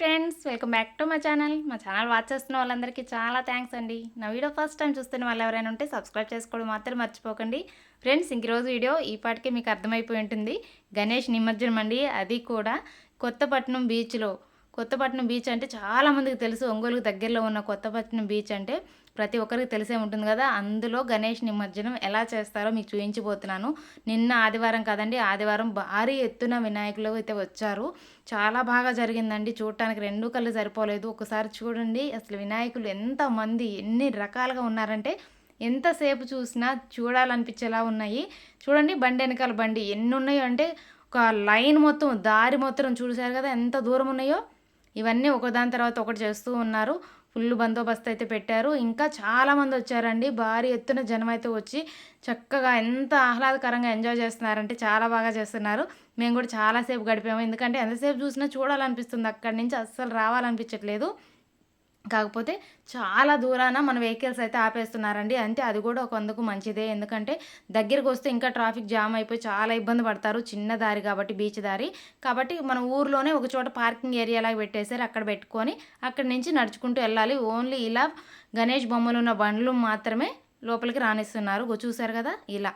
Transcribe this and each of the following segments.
Friends welcome back to మా channel మా channel watch చేస్తున్న వాళ్ళందరికీ చాలా థ్యాంక్స్ అండి. నా వీడియో ఫస్ట్ టైం చూస్తున్న వాళ్ళు ఎవరైనా ఉంటే సబ్స్క్రైబ్ చేసుకోవడం మాత్రం మర్చిపోకండి. ఫ్రెండ్స్ ఇంక రోజు వీడియో ఈ పాటికి మీకు అర్థమైపోయి ఉంటుంది. గణేష్ నిమజ్జనం అండి. అది కూడా కొత్తపట్నం బీచ్లో కొత్తపట్నం బీచ్ అంటే చాలామందికి తెలుసు. ఒంగోలుకు దగ్గరలో ఉన్న కొత్తపట్నం బీచ్ అంటే ప్రతి ఒక్కరికి తెలిసే ఉంటుంది కదా. అందులో గణేష్ నిమజ్జనం ఎలా చేస్తారో మీకు చూపించబోతున్నాను. నిన్న ఆదివారం కదండి ఆదివారం భారీ ఎత్తున వినాయకులు అయితే వచ్చారు. చాలా బాగా జరిగిందండి. చూడటానికి రెండు కళ్ళు సరిపోలేదు. ఒకసారి చూడండి అసలు వినాయకులు ఎంతమంది ఎన్ని రకాలుగా ఉన్నారంటే ఎంతసేపు చూసినా చూడాలనిపించేలా ఉన్నాయి. చూడండి బండి వెనకాల బండి ఎన్ని ఉన్నాయో అంటే ఒక లైన్ మొత్తం దారి మొత్తం చూసారు కదా ఎంత దూరం ఉన్నాయో. ఇవన్నీ ఒకదాని తర్వాత ఒకటి చేస్తూ ఉన్నారు. ఫుల్ బందోబస్తు అయితే పెట్టారు. ఇంకా చాలామంది వచ్చారండి. భారీ ఎత్తున జనం అయితే వచ్చి చక్కగా ఎంత ఆహ్లాదకరంగా ఎంజాయ్ చేస్తున్నారంటే చాలా బాగా చేస్తున్నారు. మేము కూడా చాలాసేపు గడిపాము. ఎందుకంటే ఎంతసేపు చూసినా చూడాలనిపిస్తుంది. అక్కడి నుంచి అస్సలు రావాలనిపించట్లేదు. కాకపోతే చాలా దూరాన మన వెహికల్స్ అయితే ఆపేస్తున్నారండి. అంతే అది కూడా ఒక అందుకు మంచిదే. ఎందుకంటే దగ్గరికి వస్తే ఇంకా ట్రాఫిక్ జామ్ అయిపోయి చాలా ఇబ్బంది పడతారు. చిన్న దారి కాబట్టి బీచ్ దారి. కాబట్టి మన ఊర్లోనే ఒక చోట పార్కింగ్ ఏరియాలాగా పెట్టేశారు. అక్కడ పెట్టుకొని అక్కడి నుంచి నడుచుకుంటూ వెళ్ళాలి. ఓన్లీ ఇలా గణేష్ బొమ్మలు ఉన్న బండ్లు మాత్రమే లోపలికి రాణిస్తున్నారు చూసారు కదా? ఇలా.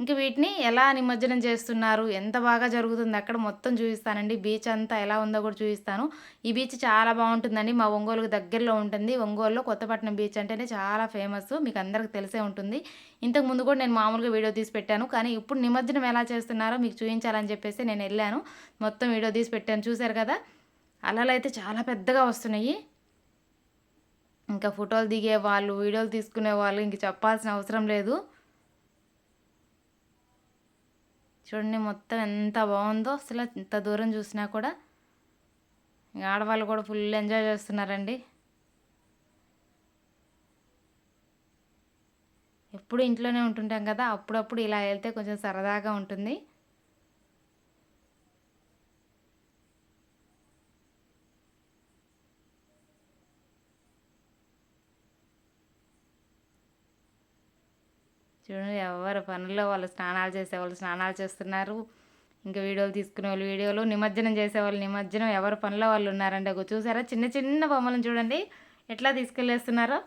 ఇంక వీటిని ఎలా నిమజ్జనం చేస్తున్నారు? ఎంత బాగా జరుగుతుంది? అక్కడ మొత్తం చూపిస్తానండి. బీచ్ అంతా ఎలా ఉందో కూడా చూపిస్తాను. ఈ బీచ్ చాలా బాగుంటుందండి. మా ఒంగోలుకు దగ్గరలో ఉంటుంది. ఒంగోలులో కొత్తపట్నం బీచ్ అంటేనే చాలా ఫేమస్. మీకు అందరికి తెలిసే ఉంటుంది. ఇంతకు ముందు కూడా నేను మామూలుగా వీడియో తీసి పెట్టాను. కానీ ఇప్పుడు నిమజ్జనం ఎలా చేస్తున్నారో మీకు చూపించాలని చెప్పేసి నేను వెళ్ళాను. మొత్తం వీడియో తీసి పెట్టాను. చూశారు కదా? అలలు అయితే చాలా పెద్దగా వస్తున్నాయి. ఇంకా ఫోటోలు దిగే వాళ్ళు వీడియోలు తీసుకునే వాళ్ళు ఇంక చెప్పాల్సిన అవసరం లేదు. చూడండి మొత్తం ఎంత బాగుందో. అసలు ఇంత దూరం చూసినా కూడా ఆడవాళ్ళు కూడా ఫుల్ ఎంజాయ్ చేస్తున్నారండి. ఎప్పుడు ఇంట్లోనే ఉంటుంటాం కదా అప్పుడప్పుడు ఇలా వెళ్తే కొంచెం సరదాగా ఉంటుంది. చూడండి ఎవరు పనుల్లో వాళ్ళు స్నానాలు చేసేవాళ్ళు స్నానాలు చేస్తున్నారు. ఇంకా వీడియోలు తీసుకునే వాళ్ళు వీడియోలు నిమజ్జనం చేసేవాళ్ళు నిమజ్జనం ఎవరు పనిలో వాళ్ళు ఉన్నారండి. ఒక చూసారా? చిన్న చిన్న బొమ్మలను చూడండి. ఎట్లా తీసుకెళ్ళేస్తున్నారో.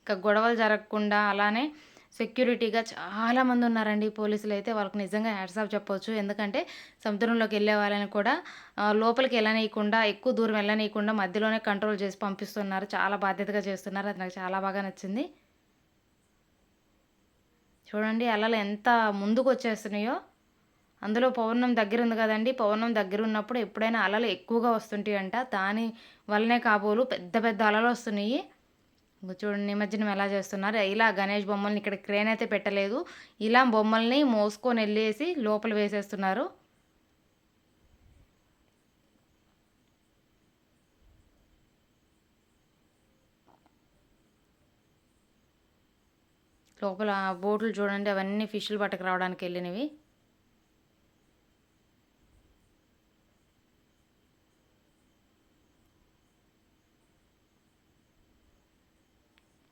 ఇంకా గొడవలు జరగకుండా అలానే సెక్యూరిటీగా చాలామంది ఉన్నారండి పోలీసులు అయితే వాళ్ళకి నిజంగా హ్యాట్సాప్ చెప్పవచ్చు ఎందుకంటే సముద్రంలోకి వెళ్ళే వాళ్ళని కూడా లోపలికి వెళ్ళనీయకుండా ఎక్కువ దూరం వెళ్ళనీయకుండా మధ్యలోనే కంట్రోల్ చేసి పంపిస్తున్నారు. చాలా బాధ్యతగా చేస్తున్నారు. అది నాకు చాలా బాగా నచ్చింది. చూడండి అలలు ఎంత ముందుకు వచ్చేస్తున్నాయో. అందులో పౌర్ణం దగ్గర ఉంది కదండి. పౌర్ణం దగ్గర ఉన్నప్పుడు ఎప్పుడైనా అలలు ఎక్కువగా వస్తుంటాయి అంట దాని వల్లనే కాబోలు పెద్ద పెద్ద అలలు వస్తున్నాయి. చూడండి నిమజ్జనం ఎలా చేస్తున్నారు? ఇలా గణేష్ బొమ్మల్ని ఇక్కడ క్రేన్ అయితే పెట్టలేదు. ఇలా బొమ్మల్ని మోసుకొని వెళ్ళేసి లోపల వేసేస్తున్నారు. లోపల బోట్లు చూడండి అవన్నీ ఫిష్లు పట్టుకు రావడానికి వెళ్ళినవి.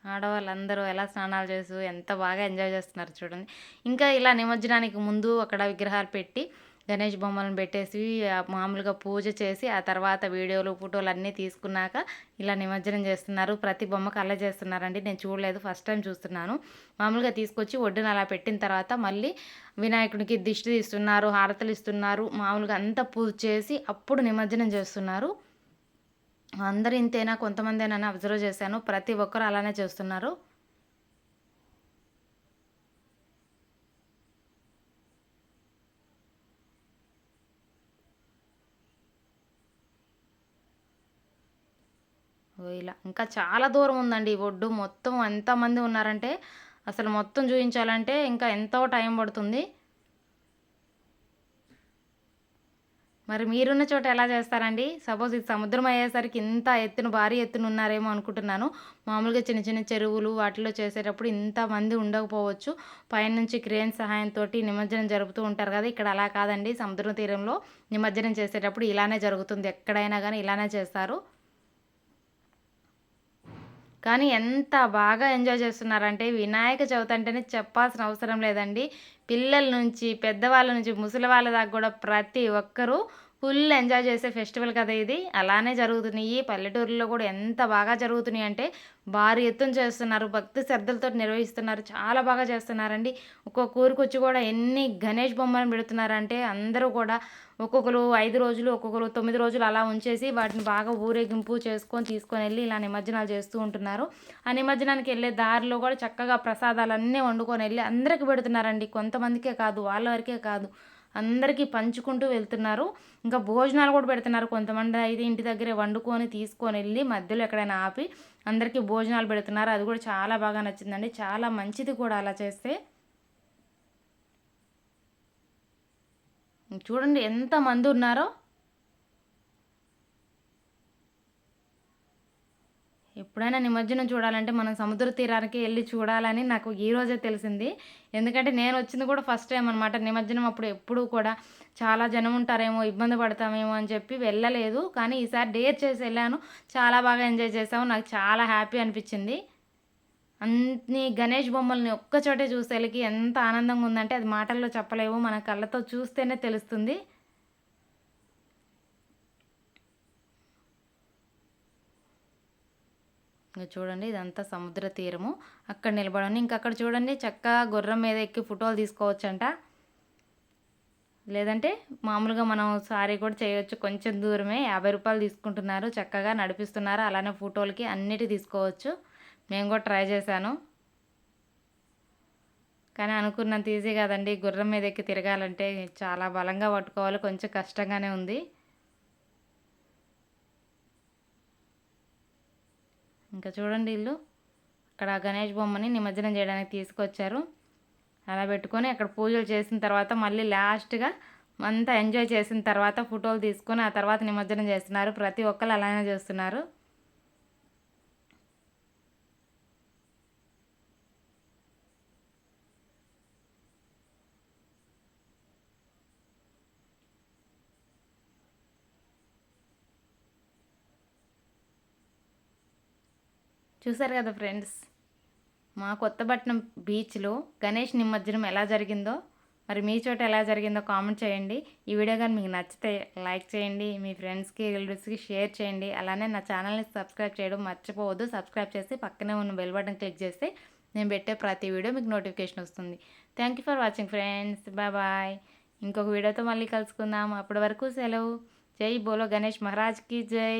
ఆడవాళ్ళందరూ ఎలా స్నానాలు చేస్తూ ఎంత బాగా ఎంజాయ్ చేస్తున్నారు చూడండి. ఇంకా ఇలా నిమజ్జనానికి ముందు అక్కడ విగ్రహాలు పెట్టి గణేష్ బొమ్మలను పెట్టేసి మామూలుగా పూజ చేసి ఆ తర్వాత వీడియోలు ఫోటోలు అన్నీ తీసుకున్నాక ఇలా నిమజ్జనం చేస్తున్నారు. ప్రతి బొమ్మకు అలా చేస్తున్నారండి. నేను చూడలేదు ఫస్ట్ టైం చూస్తున్నాను. మామూలుగా తీసుకొచ్చి ఒడ్డున అలా పెట్టిన తర్వాత మళ్ళీ వినాయకుడికి దిష్టి తీస్తున్నారు హారతలు ఇస్తున్నారు. మామూలుగా అంతా పూజ చేసి అప్పుడు నిమజ్జనం చేస్తున్నారు. అందరు ఇంతేనా? కొంతమంది నన్ను అబ్జర్వ్ చేశాను. ప్రతి ఒక్కరు అలానే చేస్తున్నారు. ఇలా. ఇంకా చాలా దూరం ఉందండి ఈ ఒడ్డు. మొత్తం ఎంతమంది ఉన్నారంటే అసలు మొత్తం చూపించాలంటే ఇంకా ఎంతో టైం పడుతుంది. మరి మీరున్న చోట ఎలా చేస్తారండి? సపోజ్ ఇది సముద్రం అయ్యేసరికి ఇంత ఎత్తున భారీ ఎత్తున ఉన్నారేమో అనుకుంటున్నాను. మామూలుగా చిన్న చిన్న చెరువులు వాటిలో చేసేటప్పుడు ఇంత మంది ఉండకపోవచ్చు. పైనుంచి క్రేన్ సహాయంతో నిమజ్జనం జరుపుతూ ఉంటారు కదా ఇక్కడ అలా కాదండి. సముద్ర తీరంలో నిమజ్జనం చేసేటప్పుడు ఇలానే జరుగుతుంది. ఎక్కడైనా కానీ ఇలానే చేస్తారు. కానీ ఎంత బాగా ఎంజాయ్ చేస్తున్నారంటే వినాయక చవితి అంటేనే చెప్పాల్సిన అవసరం లేదండి. పిల్లల నుంచి పెద్దవాళ్ళ నుంచి ముసలి వాళ్ళ దాకా కూడా ప్రతి ఒక్కరూ ఫుల్ ఎంజాయ్ చేసే ఫెస్టివల్ కదా ఇది. అలానే జరుగుతున్నాయి. పల్లెటూరులో కూడా ఎంత బాగా జరుగుతున్నాయి అంటే భారీ ఎత్తున చేస్తున్నారు. భక్తి శ్రద్ధలతో నిర్వహిస్తున్నారు. చాలా బాగా చేస్తున్నారండి. ఒక్కొక్క ఊరికి వచ్చి కూడా ఎన్ని గణేష్ బొమ్మలను పెడుతున్నారంటే అందరూ కూడా ఒక్కొక్కరు ఐదు రోజులు ఒక్కొక్కరు తొమ్మిది రోజులు అలా ఉంచేసి వాటిని బాగా ఊరేగింపు చేసుకొని తీసుకొని వెళ్ళి ఇలా నిమజ్జనాలు చేస్తూ ఉంటున్నారు. ఆ నిమజ్జనానికి వెళ్ళే దారిలో కూడా చక్కగా ప్రసాదాలన్నీ వండుకొని వెళ్ళి అందరికి పెడుతున్నారండి. కొంతమందికే కాదు వాళ్ళ వరకే కాదు. అందరికీ పంచుకుంటూ వెళ్తున్నారు. ఇంకా భోజనాలు కూడా పెడుతున్నారు. కొంతమంది అయితే ఇంటి దగ్గరే వండుకొని తీసుకొని వెళ్ళి మధ్యలో ఎక్కడైనా ఆపి అందరికీ భోజనాలు పెడుతున్నారు. అది కూడా చాలా బాగా నచ్చిందండి. చాలా మంచిది కూడా అలా చేస్తే. చూడండి ఎంతమంది ఉన్నారో. ఎప్పుడైనా నిమజ్జనం చూడాలంటే మనం సముద్ర తీరానికి వెళ్ళి చూడాలని నాకు ఈ రోజే తెలిసింది. ఎందుకంటే నేను వచ్చింది కూడా ఫస్ట్ టైం అనమాట నిమజ్జనం అప్పుడు ఎప్పుడూ కూడా చాలా జనం ఉంటారేమో ఇబ్బంది పడతామేమో అని చెప్పి వెళ్ళలేదు. కానీ ఈసారి డేర్ చేసి వెళ్ళాను. చాలా బాగా ఎంజాయ్ చేసాము నాకు చాలా హ్యాపీ అనిపించింది. అన్ని గణేష్ బొమ్మల్ని ఒక్కచోటే చూసేలకి ఎంత ఆనందంగా ఉందంటే అది మాటల్లో చెప్పలేవు. మన కళ్ళతో చూస్తేనే తెలుస్తుంది. ఇంకా చూడండి ఇదంతా సముద్ర తీరము. అక్కడ నిలబడండి. ఇంకా అక్కడ చూడండి చక్కగా గుర్రం మీద ఎక్కి ఫోటోలు తీసుకోవచ్చంట. లేదంటే మామూలుగా మనం సారీ కూడా చేయొచ్చు. కొంచెం దూరమే. యాభై రూపాయలు తీసుకుంటున్నారు. చక్కగా నడిపిస్తున్నారు. అలానే ఫోటోలకి అన్నిటి తీసుకోవచ్చు. మేము కూడా ట్రై చేశాను. కానీ అనుకున్నంత ఈజీ కాదండి. గుర్రం మీద ఎక్కి తిరగాలంటే చాలా బలంగా పట్టుకోవాలి. కొంచెం కష్టంగానే ఉంది. ఇంకా చూడండి వీళ్ళు అక్కడ గణేష్ బొమ్మని నిమజ్జనం చేయడానికి తీసుకొచ్చారు. అలా పెట్టుకొని అక్కడ పూజలు చేసిన తర్వాత మళ్ళీ లాస్ట్గా అంతా ఎంజాయ్ చేసిన తర్వాత ఫోటోలు తీసుకొని ఆ తర్వాత నిమజ్జనం చేస్తున్నారు. ప్రతి ఒక్కరు అలానే చేస్తున్నారు. చూసారు కదా ఫ్రెండ్స్? మా కొత్తపట్నం బీచ్లో గణేష్ నిమజ్జనం ఎలా జరిగిందో మరి మీ చోట ఎలా జరిగిందో కామెంట్ చేయండి. ఈ వీడియో కానీ మీకు నచ్చితే లైక్ చేయండి మీ ఫ్రెండ్స్కి రిలేటివ్స్కి షేర్ చేయండి. అలానే నా ఛానల్ని సబ్స్క్రైబ్ చేయడం మర్చిపోవద్దు. సబ్స్క్రైబ్ చేసి పక్కనే ఉన్న బెల్ బటన్ క్లిక్ చేస్తే నేను పెట్టే ప్రతి వీడియో మీకు నోటిఫికేషన్ వస్తుంది. Thank you for watching friends bye bye ఇంకొక వీడియోతో మళ్ళీ కలుసుకుందాం. అప్పటి వరకు సెలవు. జై బోలో గణేష్ మహారాజ్కి జై.